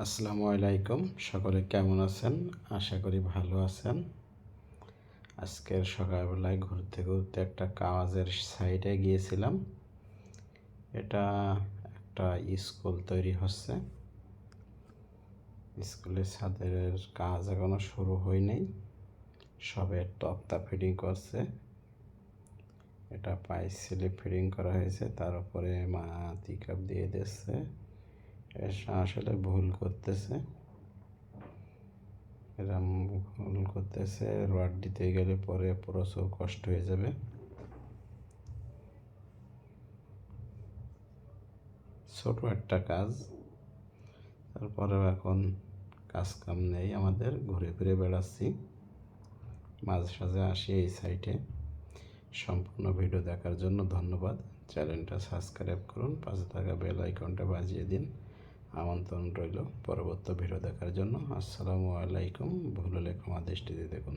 আসসালামু আলাইকুম। সকলে কেমন আছেন? আশা করি ভালো আছেন। আজকের সকালবেলায় ঘুরতে ঘুরতে একটা কাজের সাইডে গিয়েছিলাম। এটা একটা স্কুল তৈরি হচ্ছে। স্কুলের ছাদের কাজ এখনও শুরু হয় নাই। সবে তক্তা ফিটিং করছে। এটা পাইপ স্লিপ ফিটিং করা হয়েছে। তার উপরে মা তিকাপ দিয়ে দিচ্ছে। আসলে ভুল করতেছে। এরম ভুল করতেছে, রড দিতে গেলে পরে প্রচুর কষ্ট হয়ে যাবে। ছোট একটা কাজ তারপরেও এখন কাজ কাম নেই আমাদের, ঘুরে ফিরে বেড়াচ্ছি। মাঝে সাঝে আসি এই সাইটে। সম্পূর্ণ ভিডিও দেখার জন্য ধন্যবাদ। চ্যানেলটা সাবস্ক্রাইব করুন, পাশে থাকা বেল আইকনটা বাজিয়ে দিন। আমন্ত্রণ রইল পরবর্তী ভিডিও দেখার জন্য। আসসালামু আলাইকুম। ভুল লেখা দৃষ্টিতে দেখুন।